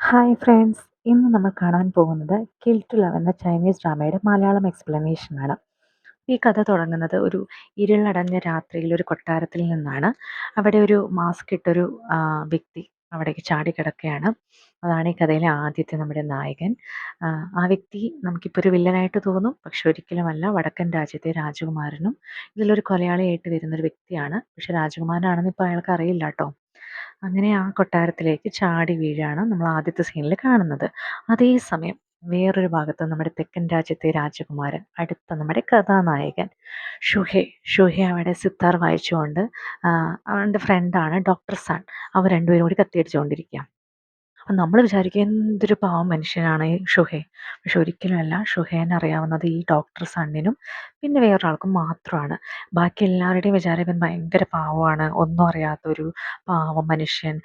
Hi friends ഇന്ന് നമ്മൾ കാണാൻ പോകുന്നത് കിൽ ടു ലവ് എന്ന ചൈനീസ് ഡ്രാമയുടെ മലയാളം എക്സ്പ്ലനേഷനാണ് ഈ കഥ തുടങ്ങുന്നത് ഒരു ഇരുളടഞ്ഞ രാത്രിയിൽ ഒരു കൊട്ടാരത്തിൽ നിന്നാണ്. അവിടെ ഒരു മാസ്ക് ഇട്ടൊരു വ്യക്തി അവിടേക്ക് ചാടിക്കിടക്കുകയാണ് അതാണ് ഈ കഥയിലെ ആദ്യത്തെ നമ്മുടെ നായകൻ. ആ വ്യക്തി നമുക്കിപ്പോൾ ഒരു വില്ലനായിട്ട് തോന്നും പക്ഷെ ഒരിക്കലുമല്ല. വടക്കൻ രാജ്യത്തെ രാജകുമാരനും ഇതിലൊരു കൊലയാളിയായിട്ട് വരുന്നൊരു വ്യക്തിയാണ്. പക്ഷെ രാജകുമാരനാണെന്ന് ഇപ്പോൾ അയാൾക്ക് അറിയില്ല കേട്ടോ. അങ്ങനെ ആ കൊട്ടാരത്തിലേക്ക് ചാടി വീഴാണ് നമ്മൾ ആദ്യത്തെ സീനിൽ കാണുന്നത്. അതേസമയം വേറൊരു ഭാഗത്ത് നമ്മുടെ തെക്കൻ രാജ്യത്തെ രാജകുമാരൻ അടുത്ത നമ്മുടെ കഥാനായകൻ ഷുഹെ. ഷുഹെ അവിടെ സിത്താർ വായിച്ചുകൊണ്ട് അവന്റെ ഫ്രണ്ടാണ് ഡോക്ടർ സൺ അവർ രണ്ടുപേരും കൂടി കത്തിയടിച്ചുകൊണ്ടിരിക്കുക അപ്പം നമ്മൾ വിചാരിക്കും എന്തൊരു പാവം മനുഷ്യനാണ് ഈ ഷുഹൈ. പക്ഷെ ഒരിക്കലുമല്ല ഷുഹൈനെ അറിയാവുന്നത് ഈ ഡോക്ടർ സണ്ണിനും പിന്നെ വേറൊരാൾക്കും മാത്രമാണ്. ബാക്കി എല്ലാവരുടെയും വിചാരം ഭയങ്കര പാവമാണ്. ഒന്നും അറിയാത്തൊരു പാവം മനുഷ്യൻ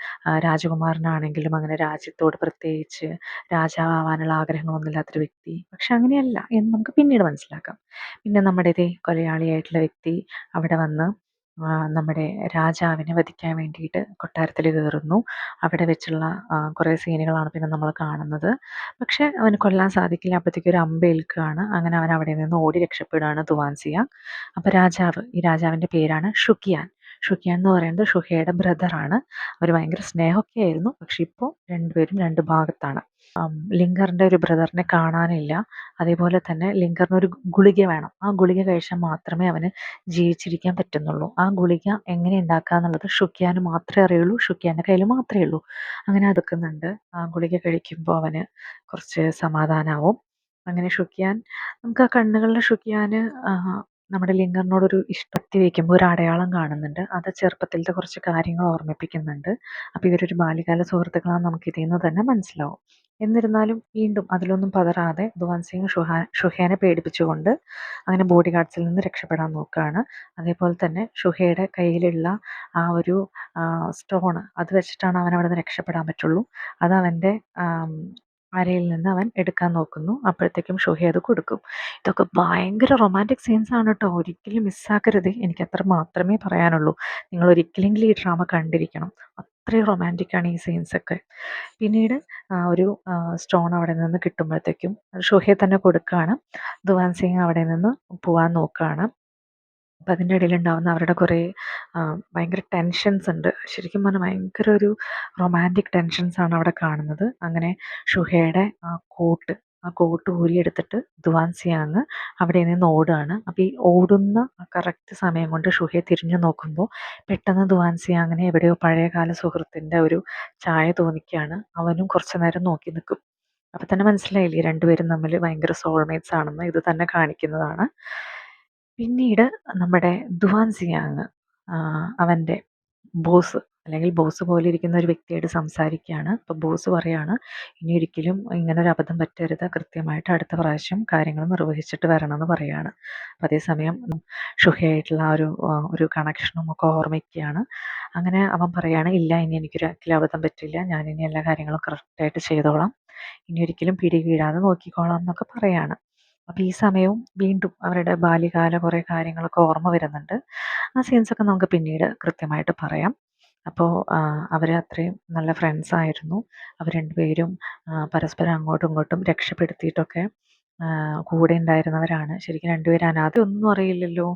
രാജകുമാരനാണെങ്കിലും അങ്ങനെ രാജ്യത്തോട് പ്രത്യേകിച്ച് രാജാവാനുള്ള ആഗ്രഹങ്ങളൊന്നുമില്ലാത്തൊരു വ്യക്തി. പക്ഷെ അങ്ങനെയല്ല എന്ന് നമുക്ക് പിന്നീട് മനസ്സിലാക്കാം. പിന്നെ നമ്മുടെ ഇതേ കൊലയാളിയായിട്ടുള്ള വ്യക്തി അവിടെ വന്ന് നമ്മുടെ രാജാവിനെ വധിക്കാൻ വേണ്ടിയിട്ട് കൊട്ടാരത്തിൽ കയറുന്നു. അവിടെ വെച്ചുള്ള കുറേ സീനുകളാണ് പിന്നെ നമ്മൾ കാണുന്നത്. പക്ഷേ അവന് കൊല്ലാൻ സാധിക്കില്ല. അപ്പോഴത്തേക്ക് ഒരു അമ്പേൽക്കുകയാണ് അങ്ങനെ അവൻ അവിടെ നിന്ന് ഓടി രക്ഷപ്പെടുകയാണ് തുവാൻസിയ അപ്പോൾ രാജാവ് ഈ രാജാവിന്റെ പേരാണ് ഷുക്കിയാൻ ഷുക്കിയാൻ എന്ന് പറയുന്നത് ഷുഹയുടെ ബ്രദറാണ് അവർ ഭയങ്കര സ്നേഹമൊക്കെ ആയിരുന്നു. പക്ഷെ ഇപ്പോൾ രണ്ടുപേരും രണ്ട് ഭാഗത്താണ്. ലിങ്കറിന്റെ ഒരു ബ്രദറിനെ കാണാനില്ല. അതേപോലെ തന്നെ ലിങ്കറിന് ഒരു ഗുളിക വേണം. ആ ഗുളിക കഴിച്ചാൽ മാത്രമേ അവന് ജീവിച്ചിരിക്കാൻ പറ്റുന്നുള്ളൂ. ആ ഗുളിക എങ്ങനെ ഉണ്ടാക്കുക എന്നുള്ളത് ഷുക്കിയാന് മാത്രമേ അറിയുള്ളൂ. ഷുക്കിയാന്റെ കയ്യിൽ മാത്രമേ ഉള്ളൂ. അങ്ങനെ അതൊക്കുന്നുണ്ട്. ആ ഗുളിക കഴിക്കുമ്പോൾ അവന് കുറച്ച് സമാധാനമാവും അങ്ങനെ ഷുക്കിയാൻ നമുക്ക് ആ കണ്ണുകളിൽ ഷുക്കിയാന് നമ്മുടെ ലിംഗറിനോടൊരു ഇഷ്ടത്തി വയ്ക്കുമ്പോൾ ഒരു അടയാളം കാണുന്നുണ്ട്. അത് ചെറുപ്പത്തിലത്തെ കുറച്ച് കാര്യങ്ങൾ ഓർമ്മിപ്പിക്കുന്നുണ്ട്. അപ്പോൾ ഇവരൊരു ബാല്യകാല സുഹൃത്തുക്കളാണെന്ന് നമുക്ക് ഇതിൽ നിന്ന് തന്നെ മനസ്സിലാവും. എന്നിരുന്നാലും വീണ്ടും അതിലൊന്നും പതറാതെ ഭഗവാൻ സിംഗ് ഷുഹാ ഷുഹേനെ പേടിപ്പിച്ചുകൊണ്ട് അങ്ങനെ ബോഡി ഗാർഡ്സിൽ നിന്ന് രക്ഷപ്പെടാൻ നോക്കുകയാണ്. അതേപോലെ തന്നെ ഷുഹയുടെ കയ്യിലുള്ള ആ ഒരു സ്റ്റോൺ അത് വെച്ചിട്ടാണ് അവൻ അവിടെ നിന്ന് രക്ഷപ്പെടാൻ പറ്റുള്ളൂ. അത് അവന്റെ അരയിൽ നിന്ന് അവൻ എടുക്കാൻ നോക്കുന്നു. അപ്പോഴത്തേക്കും ഷുഹി അത് കൊടുക്കും. ഇതൊക്കെ ഭയങ്കര റൊമാന്റിക് സീൻസ് ആണ് കേട്ടോ ഒരിക്കലും മിസ്സാക്കരുത് എനിക്ക് അത്ര മാത്രമേ പറയാനുള്ളൂ. നിങ്ങൾ ഒരിക്കലെങ്കിലും ഈ ഡ്രാമ കണ്ടിരിക്കണം. അത്രയും റൊമാന്റിക് ആണ് ഈ സീൻസ് ഒക്കെ. പിന്നീട് ഒരു സ്റ്റോൺ അവിടെ നിന്ന് കിട്ടുമ്പോഴത്തേക്കും ഷുഹയെ തന്നെ കൊടുക്കുകയാണ്. ദുവാൻ സിംഗ് അവിടെ നിന്ന് പോവാൻ നോക്കുകയാണ്. അപ്പം അതിന്റെ ഇടയിലുണ്ടാവുന്ന അവരുടെ കുറേ ഭയങ്കര ടെൻഷൻസ് ഉണ്ട്. ശരിക്കും പറഞ്ഞാൽ ഭയങ്കര ഒരു റൊമാന്റിക് ടെൻഷൻസ് ആണ് അവിടെ കാണുന്നത്. അങ്ങനെ ഷുഹയുടെ ആ കോട്ട് ആ കോട്ട് ഊരിയെടുത്തിട്ട് ദുവാൻ സിയാങ് അവിടെ നിന്ന് ഓടുകയാണ്. അപ്പോൾ ഈ ഓടുന്ന കറക്റ്റ് സമയം കൊണ്ട് ഷുഹയെ തിരിഞ്ഞു നോക്കുമ്പോൾ പെട്ടെന്ന് ദുവാൻ സിയാങ്ങിനെ എവിടെയോ പഴയകാല സുഹൃത്തിന്റെ ഒരു ചായ തോന്നിക്കുകയാണ്. അവനും കുറച്ച് നേരം നോക്കി നിൽക്കും. അപ്പം തന്നെ മനസ്സിലായില്ലേ രണ്ടുപേരും തമ്മിൽ ഭയങ്കര സോൾമേറ്റ്സ് ആണെന്ന് ഇത് തന്നെ കാണിക്കുന്നതാണ്. പിന്നീട് നമ്മുടെ ദുവാൻ സിയാങ് അവന്റെ ബോസ് അല്ലെങ്കിൽ ബോസ് പോലെ ഇരിക്കുന്ന ഒരു വ്യക്തിയായിട്ട് സംസാരിക്കുകയാണ്. അപ്പോൾ ബോസ് പറയാണ് ഇനി ഒരിക്കലും ഇങ്ങനെ ഒരു അബദ്ധം പറ്റരുത്. കൃത്യമായിട്ട് അടുത്ത പ്രാവശ്യം കാര്യങ്ങൾ നിർവഹിച്ചിട്ട് വരണം എന്ന് പറയുകയാണ് അപ്പോൾ അതേസമയം ഷുഹയായിട്ടുള്ള ആ ഒരു ഒരു കണക്ഷനും ഒക്കെ ഓർമ്മിക്കുകയാണ്. അങ്ങനെ അവൻ പറയാണ് ഇല്ല ഇനി എനിക്കൊരു അബദ്ധം പറ്റില്ല. ഞാൻ ഇനി എല്ലാ കാര്യങ്ങളും കറക്റ്റായിട്ട് ചെയ്തോളാം. ഇനി ഒരിക്കലും പിടി വീഴാതെ നോക്കിക്കോളാം എന്നൊക്കെ പറയാണ്. അപ്പോൾ ഈ സമയവും വീണ്ടും അവരുടെ ബാല്യകാല കുറേ കാര്യങ്ങളൊക്കെ ഓർമ്മ വരുന്നുണ്ട്. ആ സീൻസൊക്കെ നമുക്ക് പിന്നീട് കൃത്യമായിട്ട് പറയാം. അപ്പോൾ അവർ അത്രയും നല്ല ഫ്രണ്ട്സ് ആയിരുന്നു. അവർ രണ്ടുപേരും പരസ്പരം അങ്ങോട്ടും ഇങ്ങോട്ടും രക്ഷപ്പെടുത്തിയിട്ടൊക്കെ കൂടെ ഉണ്ടായിരുന്നവരാണ്. ശരിക്കും രണ്ടുപേരും അനാഥ ഒന്നും അറിയില്ലല്ലോ.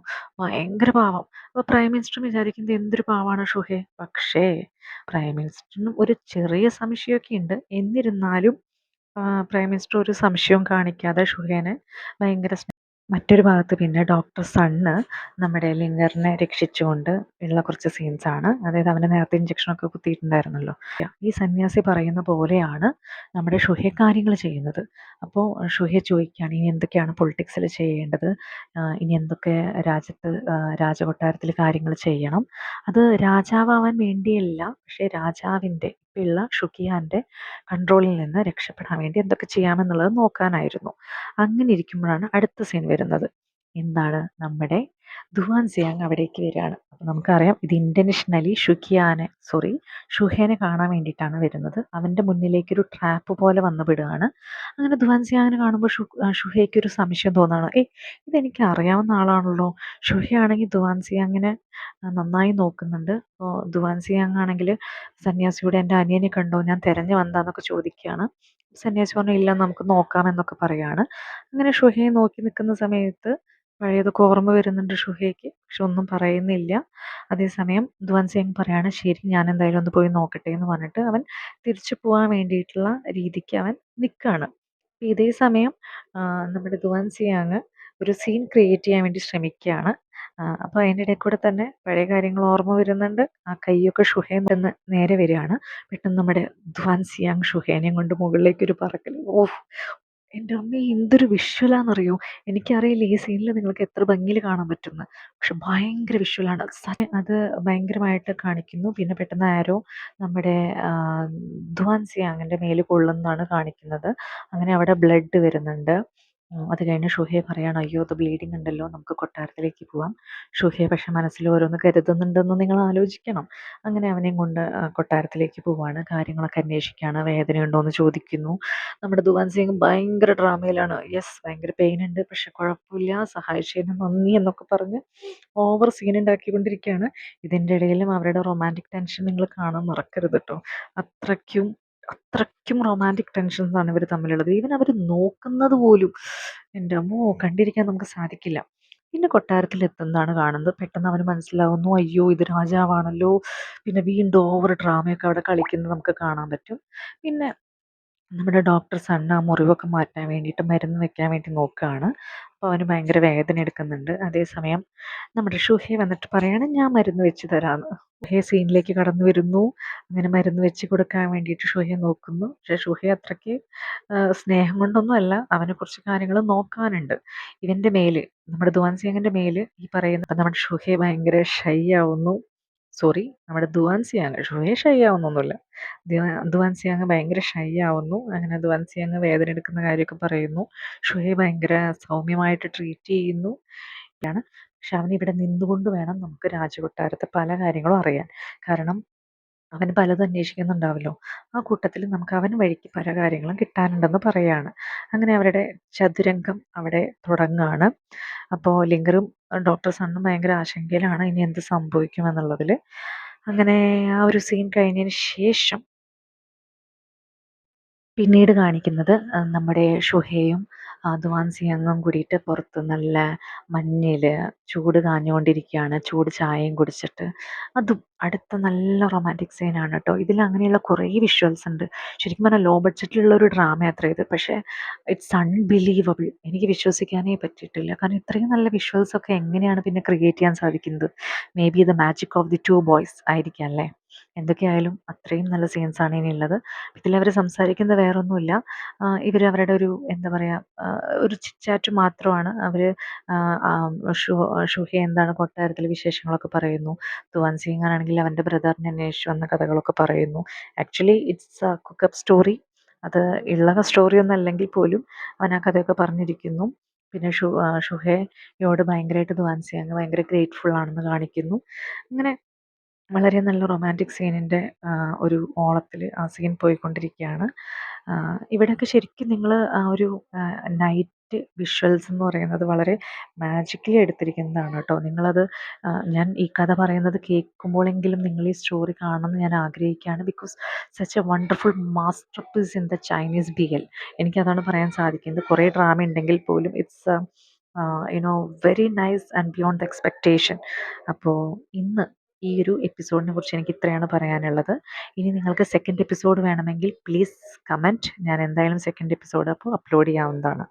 ഭയങ്കര പാവം. അപ്പോൾ പ്രൈം മിനിസ്റ്റർ വിചാരിക്കുന്നത് എന്തൊരു പാവമാണ് ഷുഹേ? പക്ഷേ പ്രൈം മിനിസ്റ്ററിനും ഒരു ചെറിയ സംശയമൊക്കെ ഉണ്ട്. എന്നിരുന്നാലും പ്രൈം മിനിസ്റ്റർ ഒരു സംശയവും കാണിക്കാതെ ഷുഹേനെ ഭയങ്കര മറ്റൊരു ഭാഗത്ത് പിന്നെ ഡോക്ടർ സണ്ണ് നമ്മുടെ ലിംഗറിനെ രക്ഷിച്ചുകൊണ്ട് ഉള്ള കുറച്ച് സീൻസ് ആണ്. അതായത് അവന്റെ നേരത്തെ ഇഞ്ചക്ഷനൊക്കെ കുത്തിയിട്ടുണ്ടായിരുന്നല്ലോ. ഈ സന്യാസി പറയുന്ന പോലെയാണ് നമ്മുടെ ഷുഹെ കാര്യങ്ങൾ ചെയ്യുന്നത്. അപ്പോൾ ഷുഹെ ചോദിക്കുകയാണ് ഇനി എന്തൊക്കെയാണ് പൊളിറ്റിക്സിൽ ചെയ്യേണ്ടത്? ഇനി എന്തൊക്കെ രാജ്യത്ത് രാജകൊട്ടാരത്തിൽ കാര്യങ്ങൾ ചെയ്യണം? അത് രാജാവാൻ വേണ്ടിയല്ല പക്ഷേ രാജാവിന്റെ ഉള്ള ഷുക്കിയാന്റെ കൺട്രോളിൽ നിന്ന് രക്ഷപ്പെടാൻ വേണ്ടി എന്തൊക്കെ ചെയ്യാമെന്നുള്ളത് നോക്കാനായിരുന്നു. അങ്ങനെ ഇരിക്കുമ്പോഴാണ് അടുത്ത സീൻ വരുന്നത്. എന്താണ് നമ്മുടെ ദുവാൻ സിയാങ് അവിടേക്ക് വരികയാണ്. അപ്പോൾ നമുക്കറിയാം ഇത് ഇന്റൻഷനലി ഷുഖിയാനെ സോറി ഷുഹേനെ കാണാൻ വേണ്ടിയിട്ടാണ് വരുന്നത്. അവന്റെ മുന്നിലേക്കൊരു ട്രാപ്പ് പോലെ വന്നുപെടുകയാണ് അങ്ങനെ ദുവാൻ സിയാങ്ങിനെ കാണുമ്പോൾ ഷു ഒരു സംശയം തോന്നുകയാണ്. ഏയ് ഇതെനിക്ക് അറിയാവുന്ന ആളാണല്ലോ. ഷുഹയാണെങ്കിൽ ദുവാൻ സിയാങ്ങിനെ നന്നായി നോക്കുന്നുണ്ട്. അപ്പോൾ ദുവാൻ സിയാങ് ആണെങ്കിൽ സന്യാസിയുടെ എന്റെ അനിയനെ കണ്ടോ? ഞാൻ തിരഞ്ഞു വന്നതാന്നൊക്കെ ചോദിക്കുകയാണ്. സന്യാസി പറഞ്ഞു ഇല്ല നമുക്ക് നോക്കാം എന്നൊക്കെ പറയുകയാണ്. അങ്ങനെ ഷുഹയെ നോക്കി നിൽക്കുന്ന സമയത്ത് പഴയതൊക്കെ ഓർമ്മ വരുന്നുണ്ട് ഷുഹയ്ക്ക് പക്ഷെ ഒന്നും പറയുന്നില്ല. അതേസമയം ധ്വൻ സിംഗ് പറയാണ് ശരി ഞാൻ എന്തായാലും ഒന്ന് പോയി നോക്കട്ടെ എന്ന് പറഞ്ഞിട്ട് അവൻ തിരിച്ചു പോകാൻ വേണ്ടിയിട്ടുള്ള രീതിക്ക് അവൻ നിൽക്കുകയാണ് ഇതേ സമയം നമ്മുടെ ധ്വൻ സിയാങ് ഒരു സീൻ ക്രിയേറ്റ് ചെയ്യാൻ വേണ്ടി ശ്രമിക്കുകയാണ്. അപ്പോൾ അതിന്റെ ഇടയിൽ കൂടെ തന്നെ പഴയ കാര്യങ്ങൾ ഓർമ്മ വരുന്നുണ്ട്. ആ കൈയൊക്കെ ഷുഹേൻ നേരെ വരികയാണ്. പെട്ടെന്ന് നമ്മുടെ ധ്വാൻ സിയാങ് ഷുഹേനെയും കൊണ്ട് മുകളിലേക്കൊരു പറക്കൽ. ഓഹ് എന്റെ അമ്മ എന്തൊരു വിഷ്വലാണെന്നറിയോ എനിക്കറിയില്ല ഈ സീനിൽ നിങ്ങൾക്ക് എത്ര ഭംഗിയിൽ കാണാൻ പറ്റുമെന്ന്. പക്ഷെ ഭയങ്കര വിഷ്വലാണ് അത് ഭയങ്കരമായിട്ട് കാണിക്കുന്നു. പിന്നെ പെട്ടെന്ന് ആരോ നമ്മുടെ ധ്വാൻ സിയാങ്ങിന്റെ മേൽ കൊള്ളുന്നതാണ് കാണിക്കുന്നത്. അങ്ങനെ അവിടെ ബ്ലഡ് വരുന്നുണ്ട്. അത് കഴിഞ്ഞ് ഷുഹൈ പറയാണ് അയ്യോ അത് ബ്ലീഡിങ് ഉണ്ടല്ലോ നമുക്ക് കൊട്ടാരത്തിലേക്ക് പോവാം. ഷുഹൈ പക്ഷെ മനസ്സിൽ ഓരോന്ന് കരുതുന്നുണ്ടെന്ന് നിങ്ങൾ ആലോചിക്കണം. അങ്ങനെ അവനെയും കൊണ്ട് കൊട്ടാരത്തിലേക്ക് പോവാണ്. കാര്യങ്ങളൊക്കെ അന്വേഷിക്കുകയാണ് വേദനയുണ്ടോ എന്ന് ചോദിക്കുന്നു. നമ്മുടെ ദുവാൻ സിംഗ് ഭയങ്കര ഡ്രാമയിലാണ്. യെസ് ഭയങ്കര പെയിൻ ഉണ്ട് പക്ഷെ കുഴപ്പമില്ല സഹായിച്ചതിന് നന്ദി എന്നൊക്കെ പറഞ്ഞ് ഓവർ സീൻ ഉണ്ടാക്കിക്കൊണ്ടിരിക്കുകയാണ്. ഇതിന്റെ ഇടയിലും അവരുടെ റൊമാന്റിക് ടെൻഷൻ നിങ്ങൾ കാണാൻ മറക്കരുത് കേട്ടോ അത്രയ്ക്കും അത്രയ്ക്കും റൊമാന്റിക് ടെൻഷൻസ് ആണ് ഇവർ തമ്മിലുള്ളത്. ഈവൻ അവർ നോക്കുന്നത് പോലും എന്റെ അമ്മോ കണ്ടിരിക്കാൻ നമുക്ക് സാധിക്കില്ല. പിന്നെ കൊട്ടാരത്തിൽ എത്തുന്നതാണ് കാണുന്നത്. പെട്ടെന്ന് അവന് മനസ്സിലാവുന്നു അയ്യോ ഇത് രാജാവാണല്ലോ. പിന്നെ വീണ്ടും ഓവർ ഡ്രാമയൊക്കെ അവിടെ കളിക്കുന്നത് നമുക്ക് കാണാൻ പറ്റും. പിന്നെ നമ്മുടെ ഡോക്ടർ സണ്ണ മുറിവൊക്കെ മാറ്റാൻ വേണ്ടിയിട്ട് മരുന്ന് വെക്കാൻ വേണ്ടി നോക്കുകയാണ് അപ്പോൾ അവന് ഭയങ്കര വേദന എടുക്കുന്നുണ്ട്. അതേസമയം നമ്മുടെ ഷുഹെ വന്നിട്ട് പറയാണ് ഞാൻ മരുന്ന് വെച്ച് തരാമെന്ന് ഷുഹെ സീനിലേക്ക് കടന്നു വരുന്നു. അങ്ങനെ മരുന്ന് വെച്ച് കൊടുക്കാൻ വേണ്ടിയിട്ട് ഷുഹെ നോക്കുന്നു. പക്ഷേ ഷുഹെ അത്രയ്ക്ക് സ്നേഹം കൊണ്ടൊന്നും അല്ല. അവന് കുറച്ച് കാര്യങ്ങൾ നോക്കാനുണ്ട്. ഇവന്റെ മേൽ നമ്മുടെ ധ്വാൻ സിംഗിന്റെ മേൽ ഈ പറയുന്ന നമ്മുടെ ഷുഹെ ഭയങ്കര ഷൈ ആവുന്നു. സോറി നമ്മുടെ ദുവാൻ സിയാങ്. ഷുഹൈ ഷൈ ആവുന്നൊന്നുമില്ല ദുവാൻ സിയാങ് ഭയങ്കര ഷൈ ആവുന്നു അങ്ങനെ ദുവാൻ സിയാങ് വേദന എടുക്കുന്ന കാര്യമൊക്കെ പറയുന്നു. ഷുവേ ഭയങ്കര സൗമ്യമായിട്ട് ട്രീറ്റ് ചെയ്യുന്നു. ാണ് പക്ഷെ അവൻ ഇവിടെ നിന്നുകൊണ്ട് വേണം നമുക്ക് രാജകൊട്ടാരത്തെ പല കാര്യങ്ങളും അറിയാൻ. കാരണം അവൻ പലതും അന്വേഷിക്കുന്നുണ്ടാവല്ലോ. ആ കൂട്ടത്തിൽ നമുക്ക് അവൻ വഴിക്ക് പല കാര്യങ്ങളും കിട്ടാനുണ്ടെന്ന് പറയാണ്. അങ്ങനെ അവരുടെ ചതുരംഗം അവിടെ തുടങ്ങുകയാണ് അപ്പോൾ ലിങ്കറും ഡോക്ടർ സണ്ണും ഭയങ്കര ആശങ്കയിലാണ് ഇനി എന്ത് സംഭവിക്കും എന്നുള്ളതിൽ അങ്ങനെ ആ ഒരു സീൻ കഴിഞ്ഞതിന് ശേഷം പിന്നീട് കാണിക്കുന്നത് നമ്മുടെ ഷുഹയും ധ്വാൻ സിയങ്ങും കൂടിയിട്ട് പുറത്ത് നല്ല മഞ്ഞിൽ ചൂട് കാഞ്ഞുകൊണ്ടിരിക്കുകയാണ്. ചൂട് ചായയും കുടിച്ചിട്ട്. അതും അടുത്ത നല്ല റൊമാന്റിക് സീനാണ് കേട്ടോ ഇതിൽ അങ്ങനെയുള്ള കുറേ വിഷ്വൽസ് ഉണ്ട്. ശരിക്കും പറഞ്ഞാൽ ലോ ബഡ്ജറ്റിലുള്ള ഒരു ഡ്രാമ അത്ര ഇത്. പക്ഷേ ഇറ്റ്സ് അൺബിലീവബിൾ എനിക്ക് വിശ്വസിക്കാനേ പറ്റിയിട്ടില്ല. കാരണം ഇത്രയും നല്ല വിഷ്വൽസ് ഒക്കെ എങ്ങനെയാണ് പിന്നെ ക്രിയേറ്റ് ചെയ്യാൻ സാധിക്കുന്നത്? Maybe the magic of the two boys ആയിരിക്കാം അല്ലേ? എന്തൊക്കെയായാലും അത്രയും നല്ല സീൻസാണ് ഇനിയുള്ളത് അവർ സംസാരിക്കുന്നത് വേറൊന്നുമില്ല. ഇവർ അവരുടെ ഒരു എന്താ പറയുക ഒരു ചിറ്റാറ്റ് മാത്രമാണ്. അവർ ഷുഹെ എന്താണ് കൊട്ടാരത്തിലെ വിശേഷങ്ങളൊക്കെ പറയുന്നു. തുവാൻ സിംഗ് ആണെങ്കിൽ അവന്റെ ബ്രദറിനെ അന്വേഷിച്ചു വന്ന കഥകളൊക്കെ പറയുന്നു. Actually it's a cooked up story അത് ഉള്ള സ്റ്റോറി ഒന്നും അല്ലെങ്കിൽ പോലും അവൻ ആ കഥയൊക്കെ പറഞ്ഞിരിക്കുന്നു. പിന്നെ ഷു ഷുഹയോട് ഭയങ്കരമായിട്ട് ധ്വാൻ സിയാങ് ഭയങ്കര ഗ്രേറ്റ്ഫുൾ ആണെന്ന് കാണിക്കുന്നു. അങ്ങനെ വളരെ നല്ല റൊമാന്റിക് സീനിന്റെ ഒരു ഓളത്തിൽ ആ സീൻ പോയിക്കൊണ്ടിരിക്കുകയാണ്. ഇവിടെയൊക്കെ ശരിക്കും നിങ്ങൾ ആ ഒരു നൈറ്റ് വിഷ്വൽസ് എന്ന് പറയുന്നത് വളരെ മാജിക്കലി എടുത്തിരിക്കുന്നതാണ് കേട്ടോ. നിങ്ങളത് ഞാൻ ഈ കഥ പറയുന്നത് കേൾക്കുമ്പോഴെങ്കിലും നിങ്ങൾ ഈ സ്റ്റോറി കാണണമെന്ന് ഞാൻ ആഗ്രഹിക്കുകയാണ്. Because such a wonderful masterpiece in the Chinese B L എനിക്കതാണ് പറയാൻ സാധിക്കുന്നത്. കുറേ ഡ്രാമ ഉണ്ടെങ്കിൽ പോലും it's you know very nice and beyond expectation അപ്പോൾ ഇന്ന് ഈ ഒരു എപ്പിസോഡിനെ കുറിച്ച് എനിക്ക് ഇത്രയാണ് പറയാനുള്ളത്. ഇനി നിങ്ങൾക്ക് സെക്കൻഡ് എപ്പിസോഡ് വേണമെങ്കിൽ പ്ലീസ് കമന്റ് ഞാൻ എന്തായാലും സെക്കൻഡ് എപ്പിസോഡ് അപ്പോൾ അപ്ലോഡ് ചെയ്യാവുന്നതാണ്.